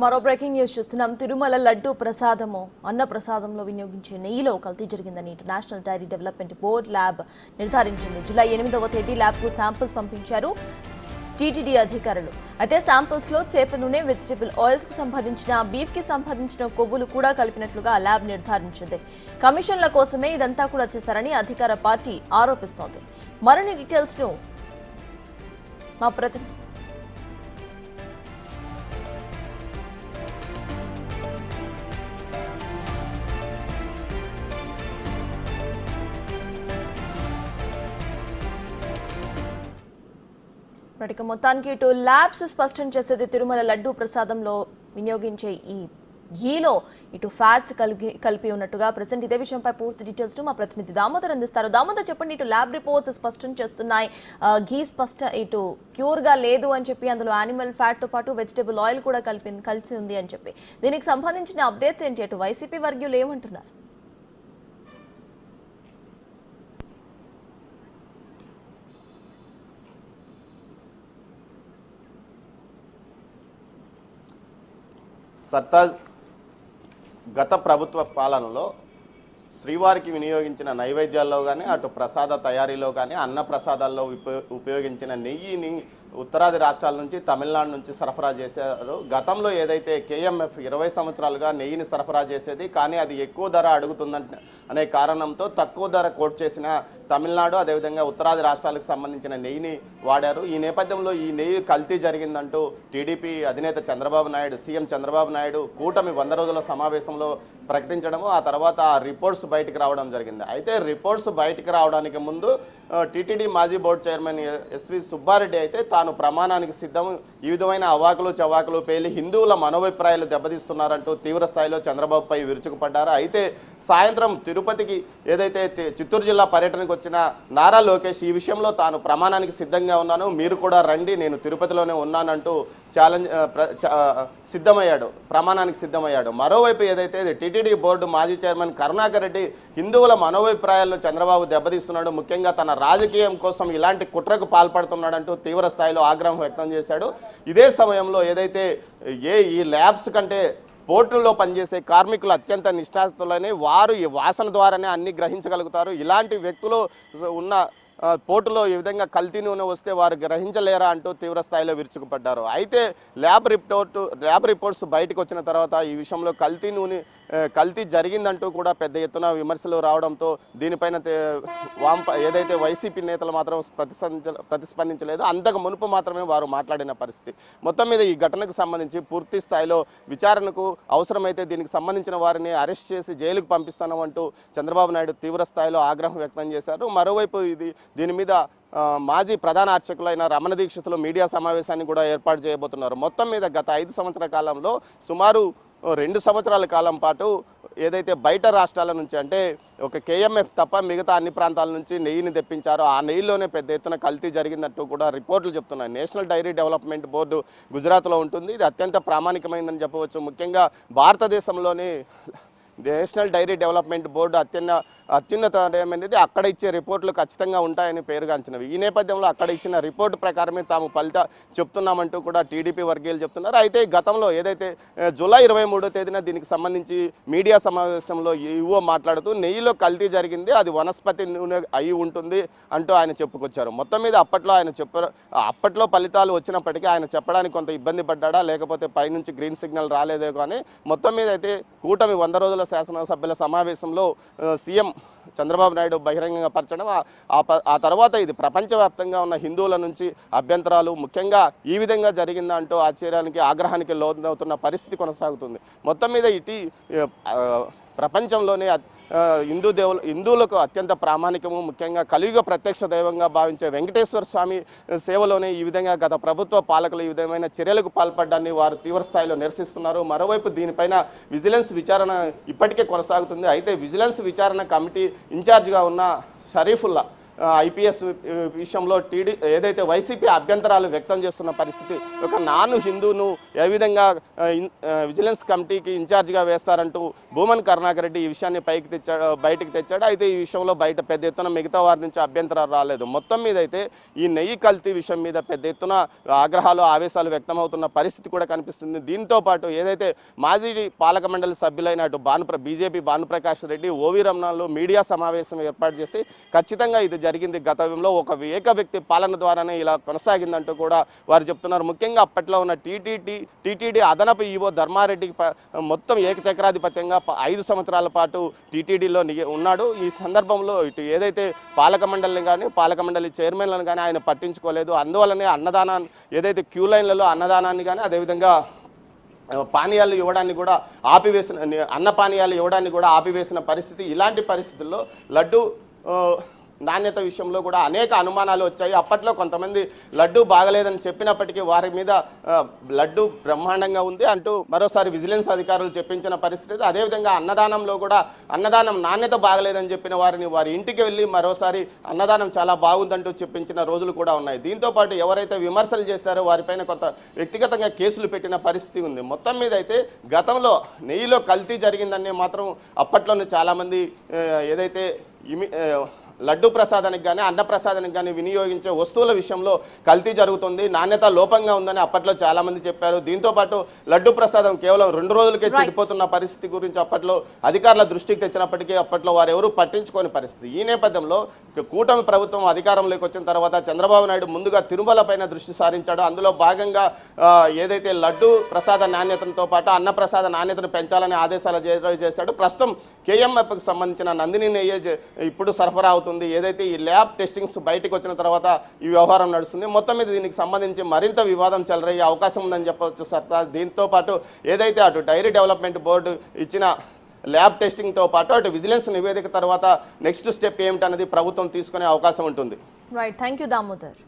మరో breaking news చూస్తున్నాం. తిరుమల లడ్డు ప్రసాదము అన్న ప్రసాదంలో వినియోగించే నెయ్యిలో కల్తీ జరిగిందని national dairy development board lab నిర్ధారించింది. July ఎనిమిదవ తేదీ ల్యాబ్కు శాంపిల్స్ పంపించారు టీటీడీ అధికారులు. అయితే శాంపిల్స్లో చేప నూనె వెజిటబుల్ ఆయిల్స్కు సంబంధించిన బీఫ్కి సంబంధించిన కొవ్వులు కూడా కలిపినట్లుగా ల్యాబ్ నిర్ధారించింది. కమిషన్ల కోసమే ఇదంతా కూడా చేశారని అధికార పార్టీ ఆరోపిస్తోంది. మరిన్ని డీటెయిల్స్ను మా ప్రతినిధి ఇప్పటిక మొత్తానికి ఇటు ల్యాబ్స్ స్పష్టం చేసేది తిరుమల లడ్డు ప్రసాదంలో వినియోగించే ఈ ఘీలో ఇటు ఫ్యాట్స్ కలిగి కలిపి ఉన్నట్టుగా ప్రజెంట్ ఇదే విషయంపై పూర్తి డీటెయిల్స్ మా ప్రతినిధి దామోదర్ అందిస్తారు. దామోదర్ చెప్పండి ఇటు ల్యాబ్ రిపోర్ట్స్ స్పష్టం చేస్తున్నాయి. ఘీ స్పష్ట ఇటు ప్యూర్గా లేదు అని చెప్పి అందులో యానిమల్ ఫ్యాట్తో పాటు వెజిటేబుల్ ఆయిల్ కూడా కలిపి కలిసి ఉంది అని చెప్పి. దీనికి సంబంధించిన అప్డేట్స్ ఏంటి? అటు వైసీపీ వర్గీయులు ఏమంటున్నారు? సర్తాజ్ గత ప్రభుత్వ పాలనలో శ్రీవారికి వినియోగించిన నైవేద్యాల్లో కానీ అటు ప్రసాద తయారీలో కానీ అన్న ప్రసాదాల్లో ఉపయోగించిన నెయ్యిని ఉత్తరాది రాష్ట్రాల నుంచి తమిళనాడు నుంచి సరఫరా చేశారు. గతంలో ఏదైతే కేఎంఎఫ్ ఇరవై సంవత్సరాలుగా నెయ్యిని సరఫరా చేసేది కానీ అది ఎక్కువ ధర అడుగుతుందంటే అనే కారణంతో తక్కువ ధర కోట్ చేసిన తమిళనాడు అదేవిధంగా ఉత్తరాది రాష్ట్రాలకు సంబంధించిన నెయ్యిని వాడారు. ఈ నేపథ్యంలో ఈ నెయ్యి కల్తీ జరిగిందంటూ టీడీపీ అధినేత చంద్రబాబు నాయుడు సీఎం చంద్రబాబు నాయుడు కూటమి వంద రోజుల సమావేశంలో ప్రకటించడము ఆ తర్వాత ఆ రిపోర్ట్స్ బయటకు రావడం జరిగింది. అయితే రిపోర్ట్స్ బయటకు రావడానికి ముందు టీటీడీ మాజీ బోర్డు చైర్మన్ ఎస్వి సుబ్బారెడ్డి అయితే తాను ప్రమాణానికి సిద్ధం ఈ విధమైన అవాకులు చవాకులు పేలి హిందువుల మనోభిప్రాయాలు దెబ్బతీస్తున్నారంటూ తీవ్ర స్థాయిలో చంద్రబాబుపై విరుచుకుపడ్డారు. అయితే సాయంత్రం తిరుపతికి ఏదైతే చిత్తూరు జిల్లా పర్యటనకు వచ్చిన నారా లోకేష్ ఈ విషయంలో తాను ప్రమాణానికి సిద్ధంగా ఉన్నాను. మీరు కూడా రండి నేను తిరుపతిలోనే ఉన్నానంటూ ఛాలెంజ్ ప్ర- సిద్ధమయ్యాడు. ప్రమాణానికి సిద్ధమయ్యాడు. మరోవైపు ఏదైతే టీటీడీ బోర్డు మాజీ చైర్మన్ కరుణాకర్ రెడ్డి హిందువుల మనోభిప్రాయాలను చంద్రబాబు దెబ్బతీస్తున్నాడు. ముఖ్యంగా తన రాజకీయం కోసం ఇలాంటి కుట్రకు పాల్పడుతున్నాడంటూ తీవ్ర స్థాయిలో ఆగ్రహం వ్యక్తం చేశాడు. ఇదే సమయంలో ఏదైతే ఏ ఈ ల్యాబ్స్ కంటే పోర్టుల్లో పనిచేసే కార్మికులు అత్యంత నిష్ణాతులని వారు ఈ వాసన ద్వారానే అన్ని గ్రహించగలుగుతారు. ఇలాంటి వ్యక్తులు ఉన్న పోర్టులో ఈ విధంగా కల్తీ నూనె వస్తే వారు గ్రహించలేరా అంటూ తీవ్ర స్థాయిలో విరుచుకుపడ్డారు. అయితే ల్యాబ్ రిపోర్టు ల్యాబ్ రిపోర్ట్స్ బయటకు వచ్చిన తర్వాత ఈ విషయంలో కల్తీ నూనె కల్తీ జరిగిందంటూ కూడా పెద్ద ఎత్తున విమర్శలు రావడంతో దీనిపైన వాంప ఏదైతే వైసీపీ నేతలు మాత్రం ప్రతిస్పందించ ప్రతిస్పందించలేదు. అంతకు మునుపు మాత్రమే వారు మాట్లాడిన పరిస్థితి. మొత్తం మీద ఈ ఘటనకు సంబంధించి పూర్తి స్థాయిలో విచారణకు అవసరమైతే దీనికి సంబంధించిన వారిని అరెస్ట్ చేసి జైలుకు పంపిస్తామంటూ చంద్రబాబు నాయుడు తీవ్ర స్థాయిలో ఆగ్రహం వ్యక్తం చేశారు. మరోవైపు ఇది దీని మీద మాజీ ప్రధాన అర్చకులైన రమణ దీక్షితులు మీడియా సమావేశాన్ని కూడా ఏర్పాటు చేయబోతున్నారు. మొత్తం మీద గత ఐదు సంవత్సరాల కాలంలో సుమారు రెండు సంవత్సరాల కాలం పాటు ఏదైతే బయట రాష్ట్రాల నుంచి అంటే ఒక కేఎంఎఫ్ తప్ప మిగతా అన్ని ప్రాంతాల నుంచి నెయ్యిని తెప్పించారో ఆ నెయ్యిలోనే పెద్ద ఎత్తున కల్తీ జరిగిందంటూ కూడా రిపోర్టులు చెప్తున్నాయి. నేషనల్ డైరీ డెవలప్మెంట్ బోర్డు గుజరాత్లో ఉంటుంది. ఇది అత్యంత ప్రామాణికమైందని చెప్పవచ్చు. ముఖ్యంగా భారతదేశంలోని నేషనల్ డైరీ డెవలప్మెంట్ బోర్డు అత్యున్న అత్యున్నతమైనది అక్కడ ఇచ్చే రిపోర్టులు ఖచ్చితంగా ఉంటాయని పేరుగాంచినవి. ఈ నేపథ్యంలో అక్కడ ఇచ్చిన రిపోర్టు ప్రకారమే తాము ఫలిత చెప్తున్నామంటూ కూడా టీడీపీ వర్గీయులు చెప్తున్నారు. అయితే గతంలో ఏదైతే జూలై ఇరవై మూడో తేదీన దీనికి సంబంధించి మీడియా సమావేశంలో ఈవో మాట్లాడుతూ నెయ్యిలో కల్తీ జరిగింది అది వనస్పతి నూనె అయి ఉంటుంది అంటూ ఆయన చెప్పుకొచ్చారు. మొత్తం మీద అప్పట్లో ఆయన చెప్పారు అప్పట్లో ఫలితాలు వచ్చినప్పటికీ ఆయన చెప్పడానికి కొంత ఇబ్బంది పడ్డాడా లేకపోతే పైనుంచి గ్రీన్ సిగ్నల్ రాలేదే కానీ మొత్తం మీద అయితే కూటమి వంద రోజుల శాసనసభ్యుల సమావేశంలో సీఎం చంద్రబాబు నాయుడు బహిరంగంగా పరచడం ఆ- ప- ఆ తర్వాత ఇది ప్రపంచవ్యాప్తంగా ఉన్న హిందువుల నుంచి అభ్యంతరాలు ముఖ్యంగా ఈ విధంగా జరిగిందా అంటూ ఆశ్చర్యానికి ఆగ్రహానికి లోనవుతున్న పరిస్థితి కొనసాగుతుంది. మొత్తం మీద ఇటీ ప్రపంచంలోనే హిందూ దేవులు హిందువులకు అత్యంత ప్రామాణికము ముఖ్యంగా కలియుగ ప్రత్యక్ష దైవంగా భావించే వెంకటేశ్వర స్వామి సేవలోనే ఈ విధంగా గత ప్రభుత్వ పాలకులు ఈ విధమైన చర్యలకు పాల్పడ్డాన్ని వారు తీవ్ర స్థాయిలో నిరసిస్తున్నారు. మరోవైపు దీనిపైన విజిలెన్స్ విచారణ ఇప్పటికే కొనసాగుతుంది. అయితే విజిలెన్స్ విచారణ కమిటీ ఇన్ఛార్జ్గా ఉన్న షరీఫుల్లా ఐపీఎస్ విషయంలో టీడీ ఏదైతే వైసీపీ అభ్యంతరాలు వ్యక్తం చేస్తున్న పరిస్థితి ఒక నాను హిందూను ఏ విధంగా విజిలెన్స్ కమిటీకి ఇన్ఛార్జిగా వేస్తారంటూ భూమన్ కరుణాకర్ రెడ్డి ఈ విషయాన్ని పైకి తెచ్చాడు బయటికి తెచ్చాడు. అయితే ఈ విషయంలో బయట పెద్ద ఎత్తున మిగతా వారి నుంచి అభ్యంతరాలు రాలేదు. మొత్తం మీద అయితే ఈ నెయ్యి కల్తీ విషయం మీద పెద్ద ఎత్తున ఆగ్రహాలు ఆవేశాలు వ్యక్తమవుతున్న పరిస్థితి కూడా కనిపిస్తుంది. దీంతో పాటు ఏదైతే మాజీ పాలక మండలి సభ్యులైన అటు భానుప్ర BJP Bhanuprakash Reddy O V రమణాలు media సమావేశం ఏర్పాటు చేసి ఖచ్చితంగా ఇది జరిగింది గతంలో ఒక ఏక వ్యక్తి పాలన ద్వారానే ఇలా కొనసాగిందంటూ కూడా వారు చెప్తున్నారు. ముఖ్యంగా అప్పట్లో ఉన్న టీటీడీ టీటీడీ అదనపు ఈవో ధర్మారెడ్డికి మొత్తం ఏకచక్రాధిపత్యంగా ఐదు సంవత్సరాల పాటు టీటీడీలో ఉన్నాడు. ఈ సందర్భంలో ఇటు ఏదైతే పాలక మండలిని కానీ పాలక మండలి చైర్మన్లను కానీ ఆయన పట్టించుకోలేదు. అందువల్లనే అన్నదానాన్ని ఏదైతే క్యూ లైన్లలో అన్నదానాన్ని కానీ అదేవిధంగా పానీయాలు ఇవ్వడాన్ని కూడా ఆపివేసిన అన్న పానీయాలు ఇవ్వడాన్ని కూడా ఆపివేసిన పరిస్థితి. ఇలాంటి పరిస్థితుల్లో లడ్డు నాణ్యత విషయంలో కూడా అనేక అనుమానాలు వచ్చాయి. అప్పట్లో కొంతమంది లడ్డు బాగలేదని చెప్పినప్పటికీ వారి మీద లడ్డు బ్రహ్మాండంగా ఉంది అంటూ మరోసారి విజిలెన్స్ అధికారులు చెప్పించిన పరిస్థితి. అదేవిధంగా అన్నదానంలో కూడా అన్నదానం నాణ్యత బాగలేదని చెప్పిన వారిని వారి ఇంటికి వెళ్ళి మరోసారి అన్నదానం చాలా బాగుందంటూ చెప్పించిన రోజులు కూడా ఉన్నాయి. దీంతో పాటు ఎవరైతే విమర్శలు చేస్తారో వారిపైన కొంత వ్యక్తిగతంగా కేసులు పెట్టిన పరిస్థితి ఉంది. మొత్తం మీద అయితే గతంలో నెయ్యిలో కల్తీ జరిగిందని మాత్రం అప్పట్లోనే చాలామంది ఏదైతే ఇమి లడ్డు ప్రసాదానికి కానీ అన్న ప్రసాదానికి కానీ వినియోగించే వస్తువుల విషయంలో కల్తీ జరుగుతుంది. నాణ్యత లోపంగా ఉందని అప్పట్లో చాలామంది చెప్పారు. దీంతో పాటు లడ్డు ప్రసాదం కేవలం రెండు రోజులకే. చెడిపోతున్న పరిస్థితి గురించి అప్పట్లో అధికారుల దృష్టికి తెచ్చినప్పటికీ అప్పట్లో వారు ఎవరూ పట్టించుకోని పరిస్థితి. ఈ నేపథ్యంలో కూటమి ప్రభుత్వం అధికారంలోకి వచ్చిన తర్వాత చంద్రబాబు నాయుడు ముందుగా తిరుమల పైన దృష్టి సారించాడు. అందులో భాగంగా ఏదైతే లడ్డు ప్రసాద నాణ్యతతో పాటు అన్న ప్రసాద నాణ్యతను పెంచాలని ఆదేశాలు జారీ చేశాడు. ప్రస్తుతం కేఎంఎఫ్కి సంబంధించిన నందిని నెయ్యే ఇప్పుడు సరఫరా అవుతుంది ఏదైతే ఈ ల్యాబ్ టెస్టింగ్స్ బయటకు వచ్చిన తర్వాత ఈ వ్యవహారం నడుస్తుంది. మొత్తం మీద దీనికి సంబంధించి మరింత వివాదం చెలరయ్యే అవకాశం ఉందని చెప్పవచ్చు సార్. దీంతో పాటు ఏదైతే అటు డైరీ డెవలప్మెంట్ బోర్డు ఇచ్చిన ల్యాబ్ టెస్టింగ్తో పాటు అటు విజిలెన్స్ నివేదిక తర్వాత నెక్స్ట్ స్టెప్ ఏమిటన్నది ప్రభుత్వం తీసుకునే అవకాశం ఉంటుంది. Right thank you Damodar